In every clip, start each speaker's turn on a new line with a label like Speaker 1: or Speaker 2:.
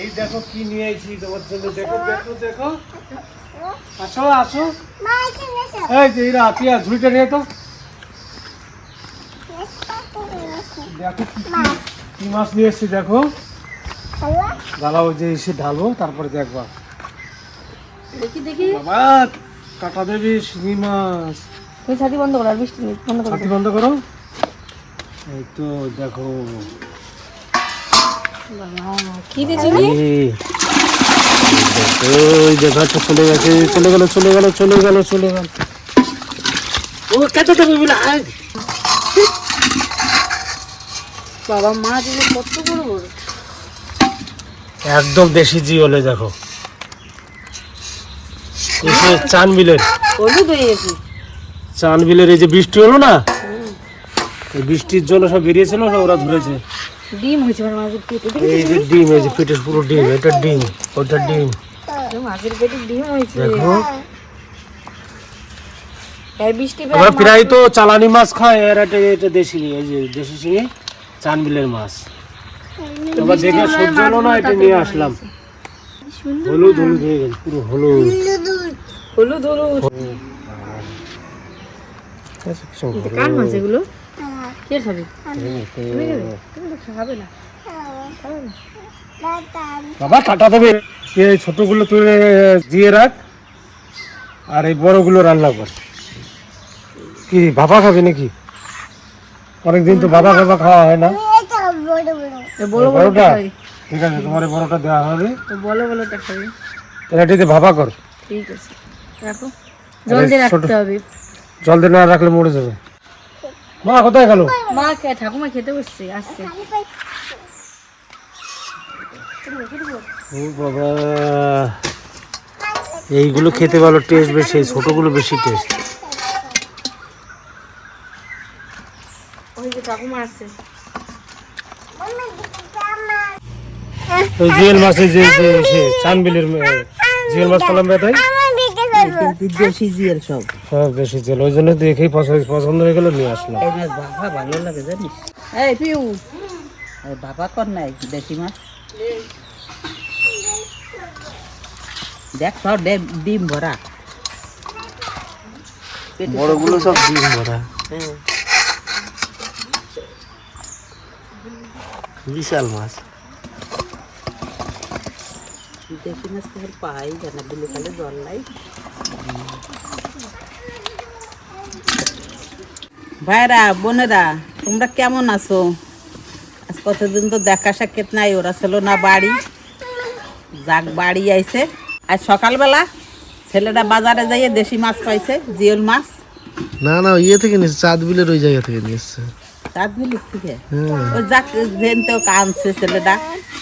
Speaker 1: এই দেখো কি নিয়ে আইছি তোমার জন্য। দেখো দেখো দেখো। আসো আসো। এই যে এরা পিয়া ঝুড়িটা নিয়ে তো। দেখো কি মাছ নিয়ে এসছি দেখো। দাঁড়াও যে এসে ঢালবো তারপরে দেখবা।
Speaker 2: দেখি দেখি।
Speaker 1: বাবা কাটা দেবি শিঙি মাছ।
Speaker 2: ছাতি বন্ধ কর আর বৃষ্টি নেই বন্ধ কর
Speaker 1: ছাতি বন্ধ করো। এই তো দেখো।
Speaker 2: কি
Speaker 1: ওই দেখো তো চলে গেছে চলে গেল চলে গেল চলে গেল চলে গেল। ও কত দেবে বলে
Speaker 2: বাবা মাছ এগুলো কত বড় বড়।
Speaker 1: একদম দেশি জি হলে দেখো এসে চান বিলের
Speaker 2: হলুদ হয়ে গেছে।
Speaker 1: চান বিলের এই যে বৃষ্টি হলো না বৃষ্টির জন্য সব বেরিয়েছিল সব ওরা ধরেছে?
Speaker 2: ডিম হয়েছে মানে পেটে
Speaker 1: এই যে ডিম এই যে পেটের পুরো ডিম এটা ডিম ওটা ডিম।
Speaker 2: মাছের পেটে ডিম হয়েছে।
Speaker 1: দেখো।
Speaker 2: এই বৃষ্টি পেয়ে
Speaker 1: আমরা প্রায় তো চালানি মাছ খাই আর এটা এটা দেশি এই যে দেশি শিঙে চান বিলের মাছ। দেখে সহ্য হলো না এটা নিয়ে আসলাম। হলুদ হলুদ হয়ে গেল পুরো হলুদ
Speaker 2: হলুদ। হলুদ। কার মাছ এগুলো? কে খাবে? তুমি খাবে। তুমি তো খাবে না।
Speaker 1: বাবা কাটা দেবে এই ছোটগুলো তুই দিয়ে রাখ। আর এই বড়গুলো রান্না কর। কি বাবা খাবে নাকি? অনেকদিন তো বাবা বাবা খাওয়া হয় না। বড়টা ঠিক আছে তোমার এই বড়টা দেওয়া হবে।
Speaker 2: তো বলো বলোটা খাবে।
Speaker 1: তাহলে এটিতে ভাবা কর।
Speaker 2: ঠিক আছে। রাখো। জল দিয়ে রাখতে হবে।
Speaker 1: জল দিয়ে না রাখলে মরে যাবে। মা কোথায় গেল?
Speaker 2: মা কে ঠাকুমা খেতে বসছে আসছে।
Speaker 1: ও বাবা এইগুলো খেতে ভালো টেস্ট বেশি এই ছোটগুলো বেশি টেস্ট জিয়েল মাছের যে যে চানবিলের জিয়েল মাছ পেলাম বেতাই
Speaker 3: দেশি জিয়াল সব।
Speaker 1: সব বেশি জেল। ওই জন্য দেখেই পছন্দ হয়ে গেল নিয়ে আসলাম।
Speaker 3: এই মাছ বাবা ভালো লাগে জানিস? এই পিউ। বাবা কর নাই দেশি মাছ। দেখ সব ডিম ভরা।
Speaker 1: বড়গুলো সব ডিম ভরা। বিশাল মাছ।
Speaker 3: দেশি মাছ তো পাই জানা বিলে জল নাই। ভাইরা বোনেরা তোমরা কেমন আছো? আজ কতদিন তো দেখা সাক্ষাৎ নাই ওরা ছিল না বাড়ি। যাক বাড়ি আইছে। আর সকালবেলা ছেলেটা বাজারে যাইয়ে দেশি মাছ পাইছে জিওল মাছ।
Speaker 4: না না ইয়ে থেকে নিয়েছে চাঁদ বিলের ওই জায়গা থেকে নিয়ে এসছে
Speaker 3: চাঁদ মিলির থেকে ওই যাক যেন তো আনছে ছেলেটা।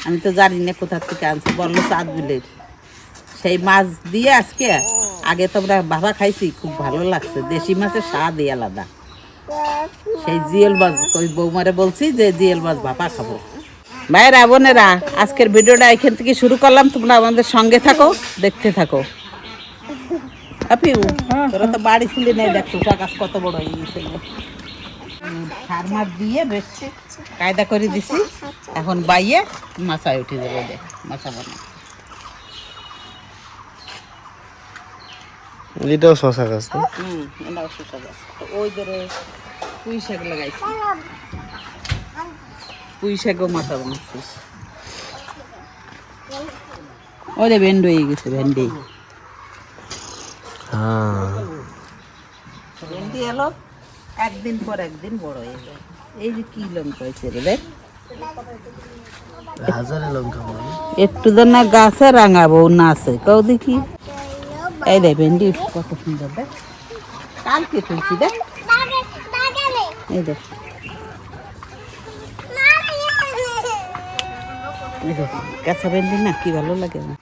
Speaker 3: আমি তো জানি না কোথা থেকে আনছে বলল চাঁদ বিলের সেই মাছ দিয়ে আজকে আগে তো আমরা বাবা খাইছি খুব ভালো লাগছে। দেশি মাছের স্বাদই আলাদা। সেই জিয়েল মাছ ওই বৌমারে বলছি যে জিয়েল মাছ ভাপা খাব। ভাইরা বোনেরা আজকের ভিডিওটা এখান থেকে শুরু করলাম। তোমরা আমাদের সঙ্গে থাকো দেখতে থাকো। আপিউ তোরা তো বাড়ি ছিলি নাই দেখো গাছ কত বড় হয়ে সার মাছ দিয়ে বেশ কায়দা করে দিছি। এখন বাইয়ে মাছায় উঠে যাবে দেখ মাছা বানা
Speaker 4: এটাও শশা গাছ
Speaker 3: হুম এটাও শসা গাছ। ওই ধরে পুঁই শাক লাগাইছি। পুঁই শাকও মাথা বানাচ্ছি। ওই যে ভেন্ডি হয়ে গেছে ভেন্ডি।
Speaker 4: হ্যাঁ।
Speaker 3: ভেন্ডি এলো একদিন পর একদিন বড় হয়ে যায়। এই যে কি লঙ্কা হয়েছে রে দেখ।
Speaker 4: লঙ্কা
Speaker 3: একটু তো না গাছে রাঙাবো না আছে কেউ দেখি। এই দেখ ভেন্ডি কত সুন্দর দেখ কালকে তুলছি দেখ এই দেখ এই দেখ কাঁচা ভেন্ডি না কি ভালো লাগে না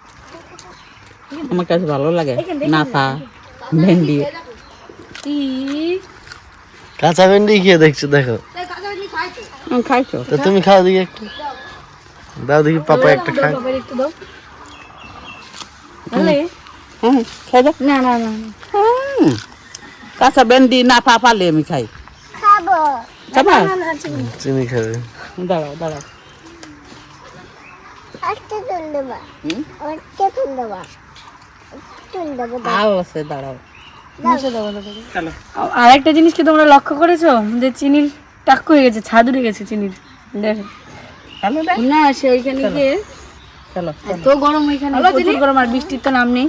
Speaker 3: আমার কাছে ভালো লাগে নাফা ভেন্ডি
Speaker 2: কি
Speaker 4: কাঁচা ভেন্ডি খেয়ে দেখছ দেখো
Speaker 3: আমি খাইছো
Speaker 4: তো তুমি খাও দেখি একটু দাও দেখি পাপা একটা খায়
Speaker 2: বাবার একটু দাও
Speaker 3: দেখ
Speaker 2: না না না।
Speaker 3: হুম, কাঁচা ভেন্ডি না পা পালে আমি খাই।
Speaker 5: খাব।
Speaker 3: খাবা?
Speaker 4: চিনি। খাবে।
Speaker 3: দাঁড়াও দাঁড়াও।
Speaker 5: আজকে তুল দেবা। আজকে তুল দেবা। তুল দেবো
Speaker 3: আছে দাঁড়াও।
Speaker 2: আর একটা জিনিস কি তোমরা লক্ষ্য করেছ? যে চিনির টাক হয়ে গেছে ছাদ উড়ে গেছে চিনির। দেখো। না সে ওইখানে গিয়ে
Speaker 3: চলো
Speaker 2: এত গরম ওইখানে প্রচুর গরম আর বৃষ্টির তো নাম নেই।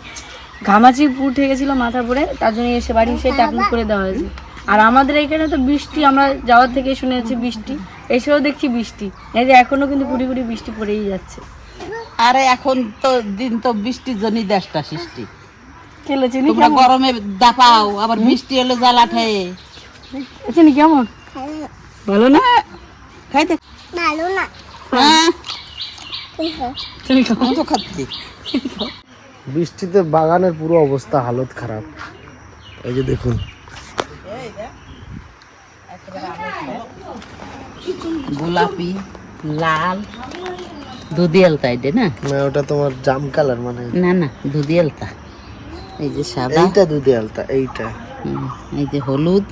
Speaker 2: ঘামাচি উঠে গেছিল মাথা পড়ে তার জন্য এসে বাড়ি এসে টাকমুক করে দেওয়া হয়েছে। আর আমাদের এখানে তো বৃষ্টি আমরা যাওয়ার থেকে শুনেছি বৃষ্টি এসেও দেখছি বৃষ্টি। এই যে এখনও কিন্তু কুড়ি কুড়ি বৃষ্টি পড়েই যাচ্ছে।
Speaker 3: আরে এখন তো দিন তো বৃষ্টির জন্যই দেশটা সৃষ্টি। তোমরা গরমে দাপাও আবার বৃষ্টি এলো জ্বালা ঠায়ে।
Speaker 2: চিনি কেমন? ভালো না?
Speaker 3: খাইতে?
Speaker 5: ভালো না।
Speaker 3: হ্যাঁ।
Speaker 2: চিনি কেমন
Speaker 3: তো খাচ্ছি।
Speaker 4: বৃষ্টিতে বাগানের পুরো অবস্থা হালত খারাপ। এই যে দেখুন।
Speaker 3: গোলাপি লাল দুধি আলতা এটা না?
Speaker 4: না ওটা তোমার জাম কালার মানে।
Speaker 3: না না দুধি আলতা এই যে সাদা।
Speaker 4: এইটা দুধে আলতা এইটা।
Speaker 3: হুম, এই যে হলুদ।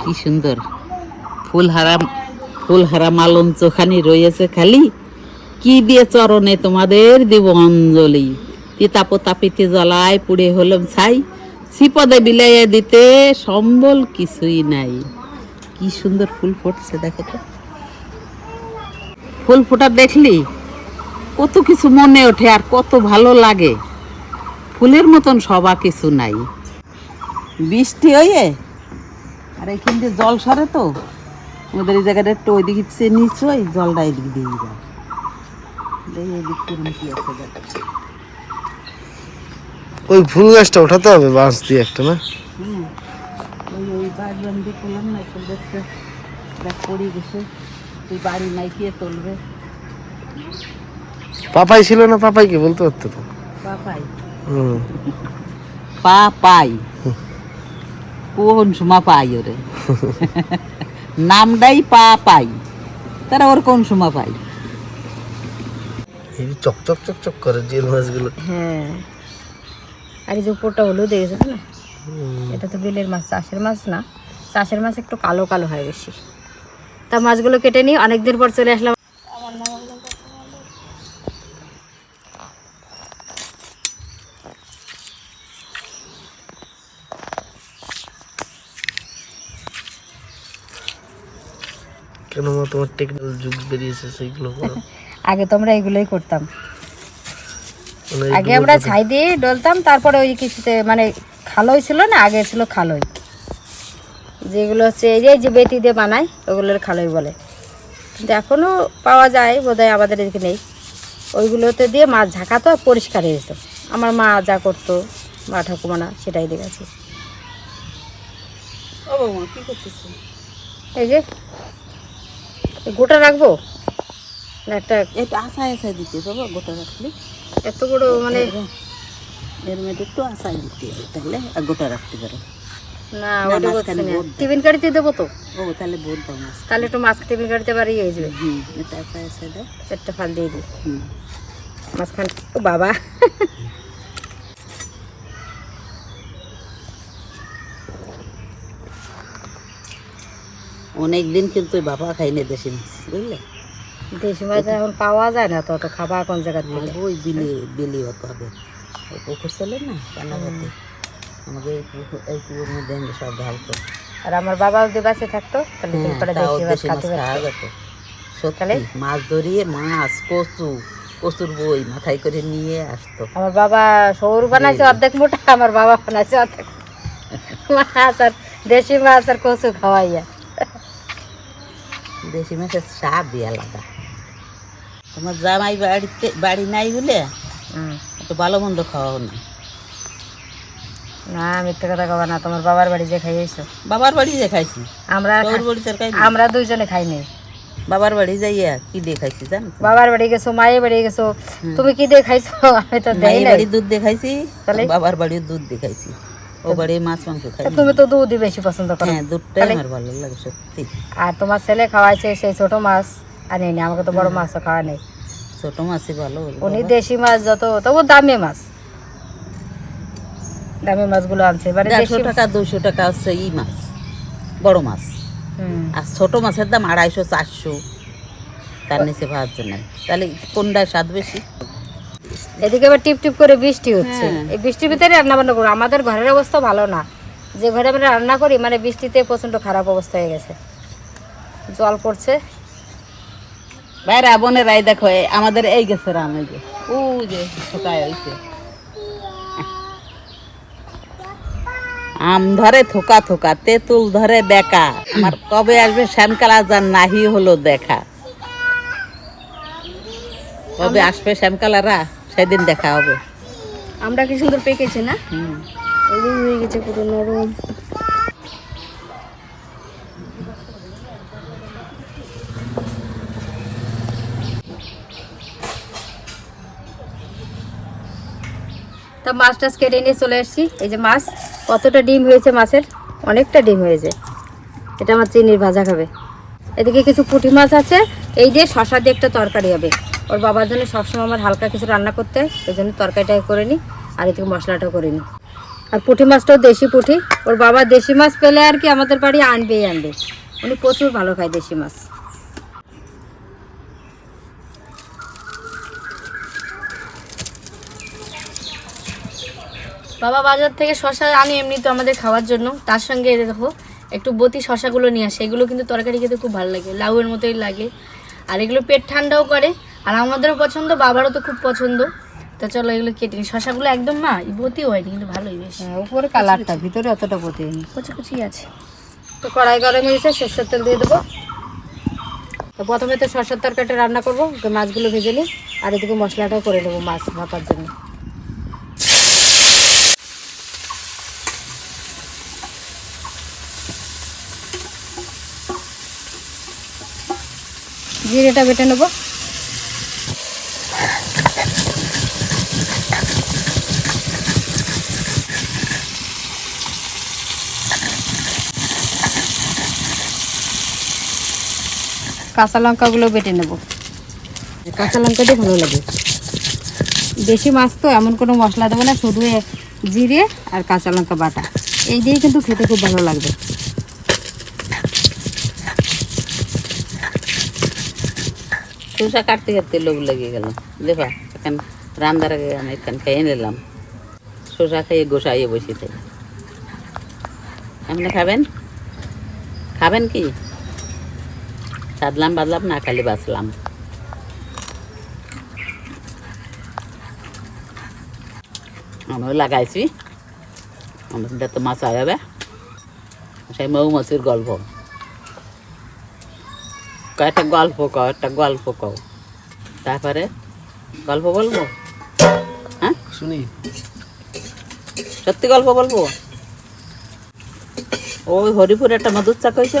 Speaker 3: কি সুন্দর। ফুল হারা ফুল হারা মালন চোখানি রয়েছে খালি। কি দিয়ে চরণে তোমাদের দেব অঞ্জলি। তিতা পোতা জ্বলায়, পুড়ে হলাম ছাই। সিপদে বিলাইয়া দিতে সম্বল কিছুই নাই। কি সুন্দর ফুল ফুটছে, দেখো তো। ফুল ফোটা দেখলি? কত কিছু মনে ওঠে আর কত ভালো লাগে। ফুলের মতন সবা কিছু নাই। বৃষ্টি হয়ে আর এখান দিয়ে জল সরে তো। ওদের এই জায়গাটা একটু ওইদিকে সে নিচু ওই জলটা এদিক দিয়ে যায় এদিক কিরম কি আছে।
Speaker 4: ওই ফুল গাছটা ওঠাতে হবে বাঁশ দিয়ে একটা না?
Speaker 3: কে
Speaker 4: পাপাই ছিল না পাপাইকে বলতে পারতো তো?
Speaker 3: পা পাই
Speaker 4: হুম।
Speaker 3: পা পাই কোন সময় পাই ওরে? নামটাই পা পাই তারা ওর কোন সময় পাই?
Speaker 4: এই চক চক চক চক করে জিল মাছগুলো।
Speaker 2: হ্যাঁ। আর এই যে উপরটা হলুদ দেখেছ না এটা তো বেলের মাছ চাষের মাছ না। চাষের মাছ একটু কালো কালো হয় বেশি। তা মাছগুলো কেটে নিই অনেকদিন পর চলে আসলাম।
Speaker 4: কেন তোমার টেকনিক্যাল যুগ বেরিয়েছে সেইগুলো
Speaker 2: আগে তো আমরা এগুলোই করতাম। আগে আমরা ছাই দিয়ে ডলতাম তারপরে ওই কিছুতে মানে খালই ছিল না আগে ছিল খালই। যেগুলো হচ্ছে এই যে এই যে বেতি দিয়ে বানায় ওগুলোর খালই বলে। কিন্তু এখনও পাওয়া যায় বোধহয় আমাদের এদিকে নেই। ওইগুলোতে দিয়ে মাছ ঝাঁকাতো আর পরিষ্কার হয়ে যেত। আমার মা যা করতো মা ঠাকুমানা সেটাই দেখেছি। এই যে গোটা রাখব? একটা
Speaker 3: এটা দিতে বাবা গোটা রাখলে।
Speaker 2: এত বড় মানে
Speaker 3: এর মধ্যে একটু আশায় দিতে হবে তাহলে আর গোটা রাখতে পারো।
Speaker 2: না
Speaker 3: না,
Speaker 2: ওটা বলছি না। টিফিন দেবো তো?
Speaker 3: ও তাহলে দাও মাছ
Speaker 2: তাহলে একটু মাছ টিফিন হয়ে যাবে।
Speaker 3: হুম এটা দাও।
Speaker 2: একটা ফাল দিয়ে দিই।
Speaker 3: হুম।
Speaker 2: মাঝখান ও বাবা।
Speaker 3: অনেক দিন কিন্তু বাবা খাইনি দেশি মাছ বুঝলে?
Speaker 2: দেশি মাছ এখন পাওয়া যায় না তো তো খাবার কোন জায়গা থেকে?
Speaker 3: ওই বিলি বিলি হতে হবে। ওই পুকুর চলে না কানাগাতে আমাকে এই পুকুর এই পুকুর মধ্যে সব ঢালতো।
Speaker 2: আর আমার বাবা যদি বাসে থাকতো তাহলে তুমি
Speaker 3: হ্যাঁ,
Speaker 2: করে দেশি মাছ
Speaker 3: দেশি
Speaker 2: পারতো। তাহলে?
Speaker 3: মাছ ধরিয়ে মাছ কচু কচুর বই মাথায় করে নিয়ে আসতো।
Speaker 2: আমার বাবা সৌর বানাইছে অর্ধেক মোটা আমার বাবা বানাইছে অর্ধেক। মাছ আর দেশি মাছ আর কচু খাওয়াইয়া।
Speaker 3: দেশি মাছের স্বাদই আলাদা। তোমার জামাই বাড়িতে বাড়ি নাই বলে। একটু ভালো মন্দ খাওয়াও না।
Speaker 2: না মিথ্যে কথা কবা না তোমার বাবার বাড়ি যে খাইয়েছো।
Speaker 3: বাবার বাড়ি যে খাইছি?
Speaker 2: আমরা
Speaker 3: বাড়ি
Speaker 2: আমরা দুইজনে খাইনি।
Speaker 3: বাবার বাড়ি যাইয়া কি দিয়ে খাইছি জানো?
Speaker 2: বাবার বাড়ি গেছো মায়ের বাড়ি গেছো তুমি কি দিয়ে খাইছো? আমি তো দেই নাই।
Speaker 3: বাড়ি দুধ দিয়ে খাইছি
Speaker 2: তাহলে?
Speaker 3: বাবার বাড়ির দুধ দিয়ে খাইছি। ও বাড়ি মাছ মাংস খাই
Speaker 2: তুমি তো দুধই বেশি পছন্দ করো।
Speaker 3: হ্যাঁ দুধটাই আমার ভালো লাগে সত্যি।
Speaker 2: আর তোমার ছেলে খাওয়াইছে সেই ছোট মাছ। আনি নি আমাকে তো বড় মাছও খাওয়া নেই।
Speaker 3: ছোট মাছই ভালো
Speaker 2: উনি দেশি মাছ যত তবু দামি মাছ। দামি মাছগুলো আনছে এবারে
Speaker 3: দেড়শো টাকা দুশো টাকা হচ্ছে ই মাছ বড় মাছ। আর ছোট মাছের দাম আড়াইশো চারশো। তার নিচে ভাত নাই। তাহলে কোনটায় স্বাদ বেশি?
Speaker 2: এদিকে আবার টিপ টিপ করে বৃষ্টি হচ্ছে।
Speaker 3: হ্যাঁ।
Speaker 2: এই বৃষ্টির ভিতরে রান্না বান্না করব। আমাদের ঘরের অবস্থা ভালো না। যে ঘরে আমরা রান্না করি মানে বৃষ্টিতে প্রচণ্ড খারাপ অবস্থা হয়ে গেছে। জল পড়ছে।
Speaker 3: বাইরে বোনের এই দেখো আমাদের এই গেছে রাম এই যে। ও যে শুকায় হয়েছে আম ধরে থোকা থোকা তেঁতুল ধরে বেকা। আমার কবে আসবে শ্যামকালা যার নাহি হলো দেখা। কবে আসবে শ্যামকালারা? সেদিন দেখা হবে।
Speaker 5: আমরা কি সুন্দর পেকেছে না?
Speaker 3: হুম।
Speaker 5: হয়ে গেছে পুরো নরম।
Speaker 2: তা মাছ টাছ কেটে নিয়ে চলে এসেছি এই যে মাছ, কতটা ডিম হয়েছে মাছের? অনেকটা ডিম হয়েছে। এটা আমার চিনির ভাজা খাবে। এদিকে কিছু পুঁটি মাছ আছে, এই দিয়ে শশা দিয়ে একটা তরকারি হবে। ওর বাবার জন্য সবসময় আমার হালকা কিছু রান্না করতে হয় এই জন্য তরকারিটা করে নিই, আর এদিকে মশলাটাও করে নিই। আর পুঁটি মাছটাও দেশি পুঁটি। ওর বাবা দেশি মাছ পেলে আর কি আমাদের বাড়ি আনবেই আনবে। উনি প্রচুর ভালো খায় দেশি মাছ।
Speaker 5: বাবা বাজার থেকে শশা আনি এমনি তো আমাদের খাওয়ার জন্য। তার সঙ্গে দেখো একটু বতি শশাগুলো নিয়ে আসে। এগুলো কিন্তু তরকারি খেতে খুব ভালো লাগে লাউয়ের মতোই লাগে। আর এগুলো পেট ঠান্ডাও করে। আর আমাদেরও পছন্দ বাবারও তো খুব পছন্দ। তো চলো এগুলো কেটে নিই। শশাগুলো একদম মা বতি হয়নি কিন্তু ভালোই বেশ।
Speaker 2: হ্যাঁ, উপরে কালারটা ভিতরে অতটা বতি হয়নি।
Speaker 5: কুচি কুচি আছে।
Speaker 2: তো কড়াই গরম হয়েছে সর্ষের তেল দিয়ে দেবো। তো প্রথমে তো সর্ষের তরকারিটা রান্না করব মাছগুলো ভেজে নিই। আর এদিকে মশলাটাও করে নেব মাছ ভাপার জন্য। জিরেটা বেটে নেব। কাঁচা লঙ্কাগুলো বেটে নেব। কাঁচা লঙ্কা দিয়ে ভালো লাগে। বেশি মাছ তো এমন কোনো মশলা দেবো না শুধু জিরে আর কাঁচা লঙ্কা বাটা। এই দিয়ে কিন্তু খেতে খুব ভালো লাগবে।
Speaker 3: শসা কাটতে কাটতে লোভ লেগে গেল। দেখো এখন রান্নার আগে আমি এখান খেয়ে নিলাম। শসা খেয়ে গোসাইয়ে বসে থাকি। আপনি খাবেন? খাবেন কি? সাদলাম বাদলাম, না খালি বাঁচলাম। আমিও লাগাইছি। আমাদের তো মাছ আগাবে। সেই মৌ মৌমাছির গল্প। কয়েকটা গল্প কও একটা গল্প কও। তারপরে গল্প বলব? হ্যাঁ?
Speaker 4: শুনি।
Speaker 3: সত্যি গল্প বলব? ওই হরিপুরে একটা মধুর চা কইছে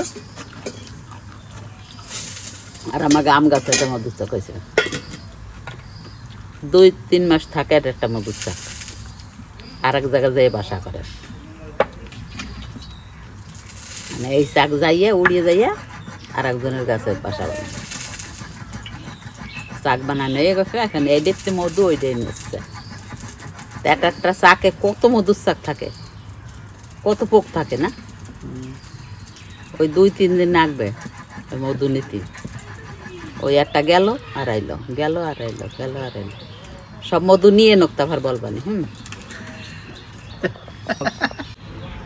Speaker 3: আর আমাকে আম গাছে একটা মধুর চা কইছে দুই তিন মাস থাকে আর একটা মধুর চা। আর এক জায়গায় যেয়ে বাসা করে। মানে এই চাক যাইয়ে উড়িয়ে যাইয়া আর একজনের কাছে বাসা বানায় চাক বানানো হয়ে গেছে, এখন এই দেখতে মধু ওই দিয়ে নিচ্ছে এক একটা চাকে কত মধুর চাক থাকে, কত পোক থাকে না? ওই দুই, তিন দিন লাগবে ওই মধু নীতি। ওই একটা গেল আর আইলো গেল আর আইলো গেল আর আইলো সব মধু নিয়ে নোক তারপর বলবানি, হুম?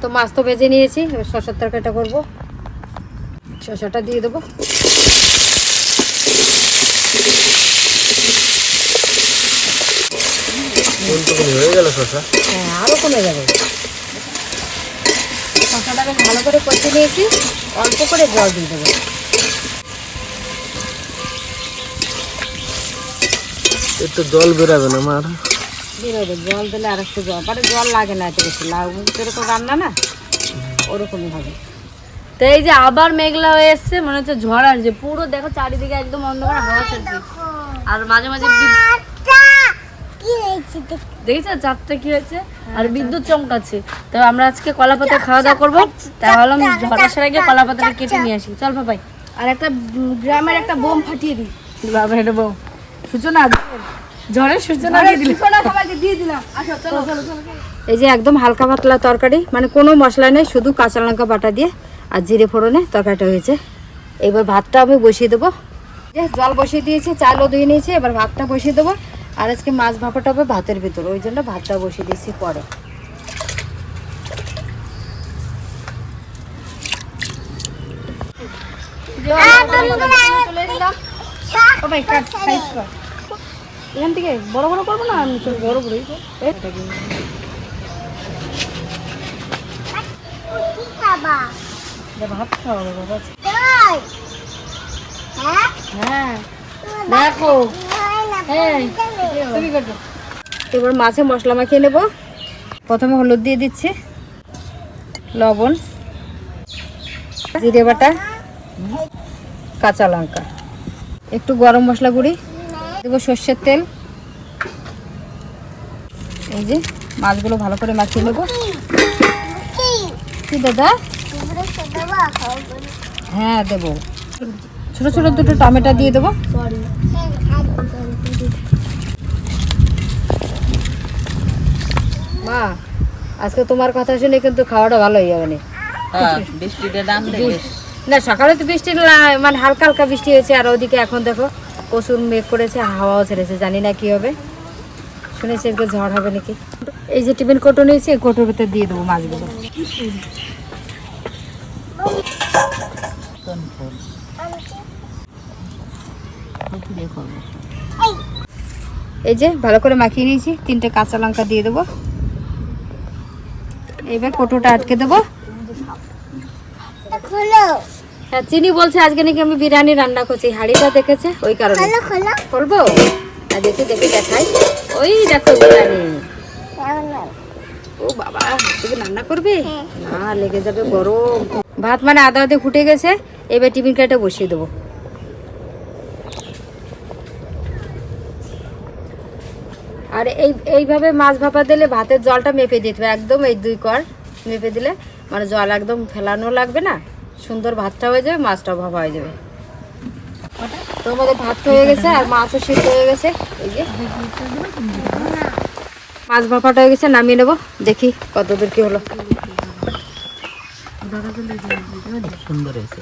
Speaker 2: তো মাছ তো ভেজে নিয়েছি, এবার শসার তরকারিটা করব। শসাটা দিয়ে দেবো।
Speaker 4: হয়ে গেল
Speaker 2: আরও কমে যাবে। বেশ ভালো করে কষে নিয়েছি অল্প করে জল দিয়ে দেবো।
Speaker 4: একটু জল বেরাবে না মার
Speaker 2: বেরোবে জল দিলে আর একটু জল। মানে জল লাগে না এত বেশি লাউ যেরকম রান্না না ওরকমই হবে।
Speaker 5: তো এই যে আবার মেঘলা হয়ে এসছে মনে হচ্ছে ঝড় আসছে। পুরো দেখো চারিদিকে একদম অন্ধকার হাওয়া চলছে। আর মাঝে মাঝে দেখেছ চারটা কি হয়েছে? আর বিদ্যুৎ চমকাচ্ছে। তো আমরা আজকে কলা পাতা খাওয়া দাওয়া করব। তাই ভাবলাম ঝড় আসার আগে কলা পাতাটা কেটে নিয়ে আসি। চল ভাই আর একটা গ্রামের একটা বোম ফাটিয়ে দিই। বাবা এটা বোম সূচনা ঝড়ের সূচনা দিয়ে দিলাম।
Speaker 2: এই যে একদম হালকা পাতলা তরকারি মানে কোনো মশলা নেই শুধু কাঁচা লঙ্কা বাটা দিয়ে আর জিরে ফোড়নে তরকারিটা হয়েছে। এবার ভাতটা আমি বসিয়ে দেবো। যে জল বসিয়ে দিয়েছি চালও ধুয়ে নিয়েছি এবার ভাতটা বসিয়ে দেবো। আর আজকে মাছ ভাপাটা হবে ভাতের ভিতর ওই জন্য ভাতটা বসিয়ে দিয়েছি পরে। এখান থেকে বড় বড় করব না? আমি বড় বড়ই ভাত খাওয়া বাবা। হ্যাঁ? দেখো। হ্যাঁ তুমি করো। এবার মাছে মশলা মাখিয়ে নেব। প্রথমে হলুদ দিয়ে দিচ্ছি লবণ জিরে বাটা কাঁচা লঙ্কা। একটু গরম মশলা গুঁড়ি দেবো সর্ষের তেল। এই যে মাছগুলো ভালো করে মাখিয়ে নেব। কি দাদা? হ্যাঁ দেবো। ছোট ছোট দুটো টমেটো দিয়ে দেবো। মা আজকে তোমার কথা শুনে কিন্তু খাওয়াটা ভালো হয়ে যাবে না।
Speaker 3: হ্যাঁ
Speaker 2: না সকালে তো বৃষ্টি না- মানে হালকা হালকা বৃষ্টি হয়েছে আর ওদিকে এখন দেখো প্রচুর মেঘ করেছে হাওয়াও ছেড়েছে জানি না কি হবে। শুনেছি আজকে ঝড় হবে নাকি। এই যে টিফিন কোটো নিয়েছি এই কোটোর ভিতরে দিয়ে দেবো মাছগুলো। এই যে ভালো করে মাখিয়ে নিয়েছি। তিনটে কাঁচা লঙ্কা দিয়ে দেবো। এবার কোটোটা আটকে দেবো। হ্যাঁ চিনি বলছে আজকে নাকি আমি বিরিয়ানি রান্না করছি। হাড়িটা দেখেছে? ওই কারণে। বলব আর দেখি দেখি দেখাই। ওই দেখো বিরিয়ানি। ও বাবা তুমি রান্না করবে? না লেগে যাবে গরম। ভাত মানে আদা আদে ফুটে গেছে। এবার টিফিন কেটে বসিয়ে দেবো। আর এই, এইভাবে মাছ ভাপা দিলে ভাতের জলটা মেপে দিতে হবে। একদম এই দুই কর মেপে দিলে মানে জল একদম ফেলানো লাগবে না, সুন্দর ভাতটা হয়ে যাবে মাছটাও ভাপা হয়ে যাবে। তো আমাদের ভাত হয়ে গেছে আর মাছও সিদ্ধ হয়ে গেছে। এই যে। মাছ ভাপাটা হয়ে গেছে, নামিয়ে নেব, দেখি কতদূর কি হলো।
Speaker 3: সুন্দর হয়েছে।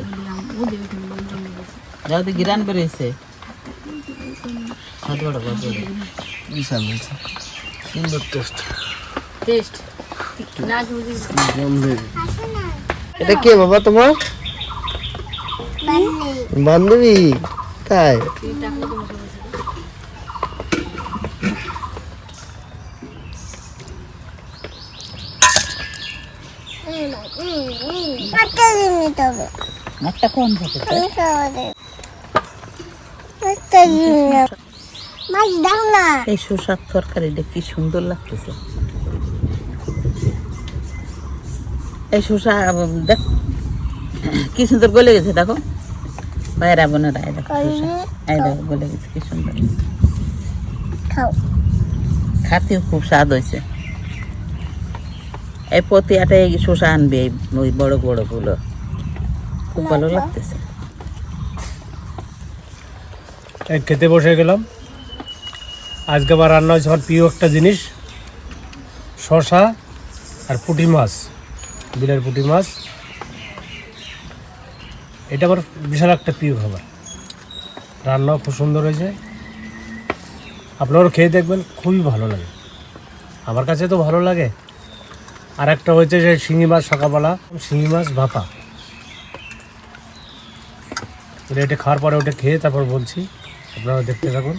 Speaker 3: গিরান বেরোয়েছে।
Speaker 4: বিশাল বিশাল সুন্দর টেস্ট
Speaker 2: টেস্ট
Speaker 4: এটা কে বাবা তোমার? বান্ধবী। তাই?
Speaker 3: একটা কোন থাকে এই শসার তরকারিটা কি সুন্দর লাগতেছে। এই শসা দেখ কি সুন্দর গলে গেছে দেখো। ভাইরা বোনেরা এই দেখো এই দেখো গলে গেছে কি সুন্দর। খাতেও খুব স্বাদ হয়েছে। এই পতিয়াটা এই শসা আনবে এই ওই বড় বড়গুলো খুব ভালো লাগতেছে।
Speaker 1: খেতে বসে গেলাম। আজকে আবার রান্না হয়েছে আমার প্রিয় একটা জিনিস শশা আর পুঁটি মাছ বিলের পুঁটি মাছ। এটা আমার বিশাল একটা প্রিয় খাবার। রান্নাও খুব সুন্দর হয়েছে। আপনারাও খেয়ে দেখবেন, খুবই ভালো লাগে। আমার কাছে তো ভালো লাগে। আর একটা হয়েছে যে শিঙি মাছ সকালবেলা, শিঙি মাছ ভাপা। এটা খাওয়ার পরে ওটা খেয়ে তারপর বলছি, আপনারা দেখতে থাকুন।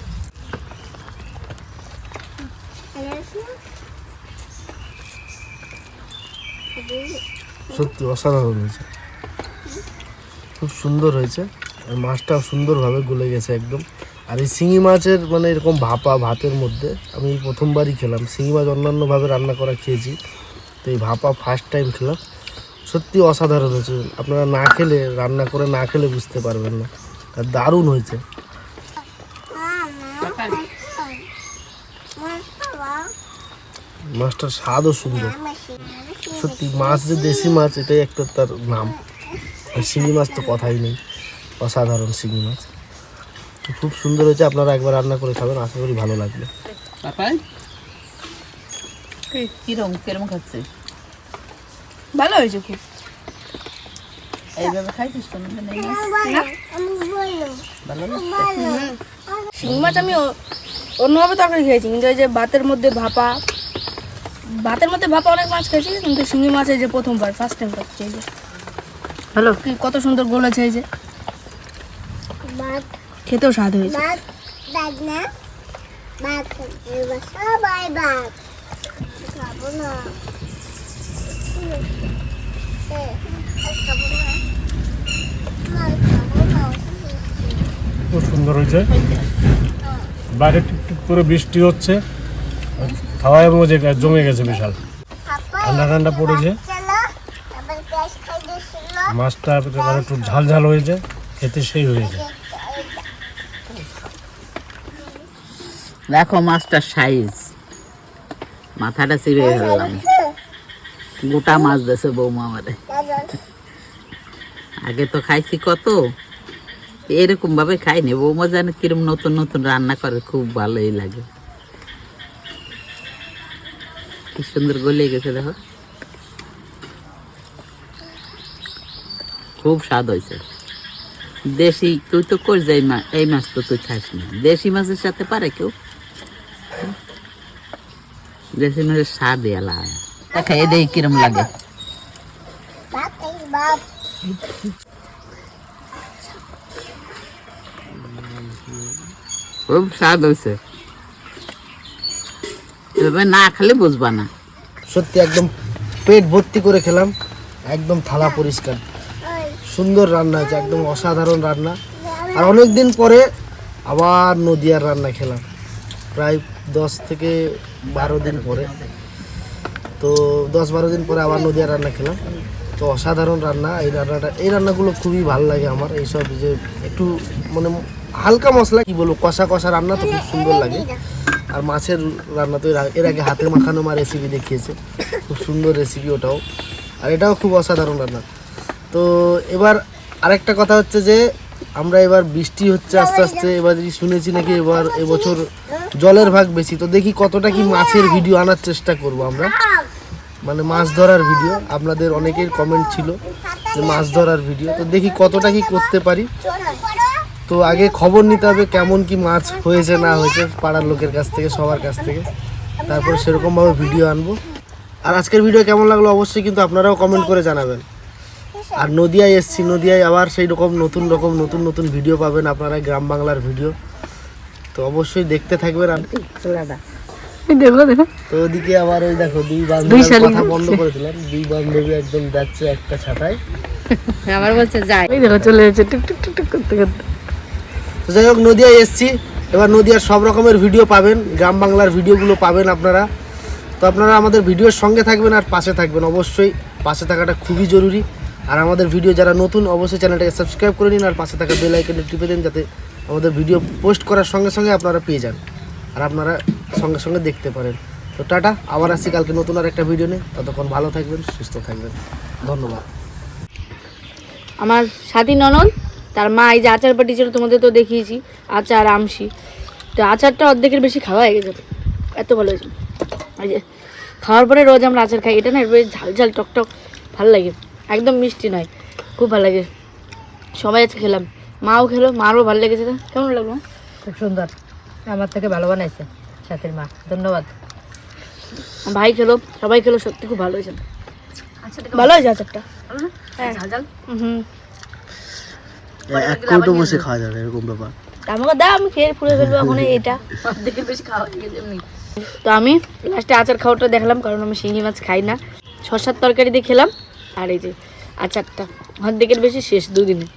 Speaker 4: সত্যি অসাধারণ হয়েছে খুব সুন্দর হয়েছে আর মাছটাও সুন্দরভাবে গলে গেছে একদম আর এই শিঙি মাছের মানে এরকম ভাপা ভাতের মধ্যে আমি প্রথমবারই খেলাম শিঙি মাছ অন্যান্যভাবে রান্না করা খেয়েছি তো এই ভাপা ফার্স্ট টাইম খেলাম সত্যি অসাধারণ হয়েছে আপনারা না খেলে রান্না করে না খেলে বুঝতে পারবেন না আর দারুণ হয়েছে মাছটার স্বাদও সুন্দর। সত্যি মাছ যে দেশি মাছ এটাই একটা তার নাম। আর শিঙি মাছ তো কথাই নেই অসাধারণ শিঙি মাছ। খুব সুন্দর হয়েছে আপনারা একবার রান্না করে খাবেন আশা করি ভালো লাগবে।
Speaker 3: পাপাই? কিরম কিরম খাচ্ছে?
Speaker 5: ভালো হয়েছে খুব।
Speaker 3: এইভাবে খাইছিস কোনো দিন এই মাছ? ভালো। না?
Speaker 5: শিঙি মাছ আমি অন্যভাবে তরকারি খেয়েছি কিন্তু ওই যে ভাতের মধ্যে ভাপা ভাতের মধ্যে ভাপা অনেক মাছ খেয়েছি কিন্তু শিঙি মাছ এই যে প্রথমবার ফার্স্ট টাইম খাচ্ছি এই যে।
Speaker 2: হ্যালো?
Speaker 5: কি কত সুন্দর গলেছে এই যে।
Speaker 6: ভাত
Speaker 5: খেতেও স্বাদ হয়েছে।
Speaker 6: ভাত ভাত ভাত। ভাত খুব
Speaker 1: সুন্দর হয়েছে। বাইরে টুকটুক করে বৃষ্টি হচ্ছে। খাওয়ায় মজে জমে গেছে বিশাল। ঠান্ডা ঠান্ডা পড়েছে।
Speaker 6: চলো আবার গ্যাস
Speaker 1: মাছটা একটু ঝাল ঝাল হয়েছে খেতে সেই হয়েছে।
Speaker 3: দেখো মাছটার সাইজ মাথাটা চিড়ে ফেললাম গোটা মাছ দেছে বৌমা আমারে আগে তো খাইছি কত? এরকম ভাবে খাইনি। বৌমা জানে কিরম নতুন নতুন রান্না করে খুব ভালোই লাগে। কি সুন্দর গলিয়ে গেছে, দেখো। খুব স্বাদ হয়েছে। দেশি, তুই তো কর যাই মা এই মাছ তো তুই খাস না। দেশি মাছের সাথে পারে কেউ? দেশি মাছের স্বাদ এলা দেখা এ দেখি কিরম লাগে। খুব স্বাদ হয়েছে। এভাবে না খেলে বুঝবা না।
Speaker 4: সত্যি একদম পেট ভর্তি করে খেলাম, একদম থালা পরিষ্কার। সুন্দর রান্না হয়েছে, একদম অসাধারণ রান্না। আর অনেক দিন পরে আবার নদিয়ার রান্না খেলাম, প্রায় দশ থেকে বারো দিন পরে। তো দশ বারো দিন পরে আবার নদিয়ার রান্না খেলাম। তো অসাধারণ রান্না, এই রান্নাটা, এই রান্নাগুলো খুবই ভালো লাগে আমার, এইসব যে একটু মানে হালকা মশলা, কি বলব, কষা কষা রান্না তো খুব সুন্দর লাগে। আর মাছের রান্না তো এর আগে- হাতে মাখানো মা রেসিপি দেখিয়েছে। খুব সুন্দর রেসিপি ওটাও। আর এটাও খুব অসাধারণ রান্না। তো এবার আরেকটা কথা হচ্ছে যে, আমরা এবার বৃষ্টি হচ্ছে আস্তে আস্তে। এবার যদি শুনেছি নাকি এবার এবছর জলের ভাগ বেশি, তো দেখি কতটা কি মাছের ভিডিও আনার চেষ্টা করব আমরা। মানে মাছ ধরার ভিডিও আপনাদের অনেকের কমেন্ট ছিল যে মাছ ধরার ভিডিও তো দেখি কতটা কি করতে পারি। তো আগে খবর নিতে হবে কেমন কি মাছ হয়েছে না হয়েছে পাড়ার লোকের কাছ থেকে সবার কাছ থেকে। তারপর সেরকমভাবে ভিডিও আনব। আর আজকের ভিডিও কেমন লাগল অবশ্যই কিন্তু আপনারাও কমেন্ট করে জানাবেন। আর নদিয়ায় এসছি নদিয়ায় আবার সেই রকম নতুন রকম নতুন নতুন ভিডিও পাবেন আপনারা গ্রাম বাংলার ভিডিও তো অবশ্যই দেখতে থাকবেন আর
Speaker 5: দেখো দেখো।
Speaker 4: তো ওদিকে আবার ওই দেখো দুই বান্ধবী কথা বন্ধ করে দিলাম দুই বান্ধবী একদম যাচ্ছে একটা ছাতায়
Speaker 2: আবার বলছে যাই।
Speaker 5: এই দেখো চলে যাচ্ছে। টুক টুক টুক টুক করতে করতে
Speaker 4: তো যাই হোক, নদিয়ায় এসছি। এবার নদিয়ার সব রকমের ভিডিও পাবেন, গ্রাম বাংলার ভিডিওগুলো পাবেন আপনারা। তো আপনারা আমাদের ভিডিওর সঙ্গে থাকবেন আর পাশে থাকবেন। অবশ্যই পাশে থাকাটা খুবই জরুরি। আর আমাদের ভিডিও যারা নতুন, অবশ্যই চ্যানেলটাকে সাবস্ক্রাইব করে নিন আর পাশে থাকা বেল আইকনে টিপে দিন যাতে আমাদের ভিডিও পোস্ট করার সঙ্গে সঙ্গে আপনারা পেয়ে যান আর আপনারা সঙ্গে সঙ্গে দেখতে পারেন। তো টাটা, আবার আসছি কালকে নতুন আর একটা ভিডিও নিয়ে। ততক্ষণ ভালো থাকবেন, সুস্থ থাকবেন। ধন্যবাদ।
Speaker 5: আমার স্বাধীন ননদ তার মা এই যে আচার পাঠিয়েছিল তোমাদের তো দেখিয়েছি আচার আমসি তো আচারটা অর্ধেকের বেশি খাওয়া হয়ে গেছে। এত ভালো হয়েছে। এই যে খাওয়ার পরে রোজ আমরা আচার খাই। এটা না বেশ ঝাল ঝাল টক টক ভালো লাগে। একদম মিষ্টি নয় খুব ভালো লাগে। সবাই আজকে খেলাম। মাও খেলো মারও ভালো লেগেছে কেমন লাগল?
Speaker 2: খুব সুন্দর। আমার থেকে ভালো বানাইছে সাথীর মা। ধন্যবাদ।
Speaker 5: ভাই খেলো সবাই খেলো সত্যি খুব ভালো হয়েছে। ভালো হয়েছে আচারটা? হ্যাঁ। ঝাল ঝাল হুম।
Speaker 4: এক কৌটো বসে খাওয়া যাবে এরকম ব্যাপার।
Speaker 5: আমাকে দাও আমি খেয়ে পুরো ফেলব এখন এটা। অর্ধেকের বেশি খাওয়া এমনি। তো আমি লাস্টে আচার খাওয়াটা দেখলাম কারণ আমি শিঙি মাছ খাই না। শসার তরকারি দিয়ে খেলাম আর এই যে আচারটা। অর্ধেকের বেশি শেষ দুদিনে।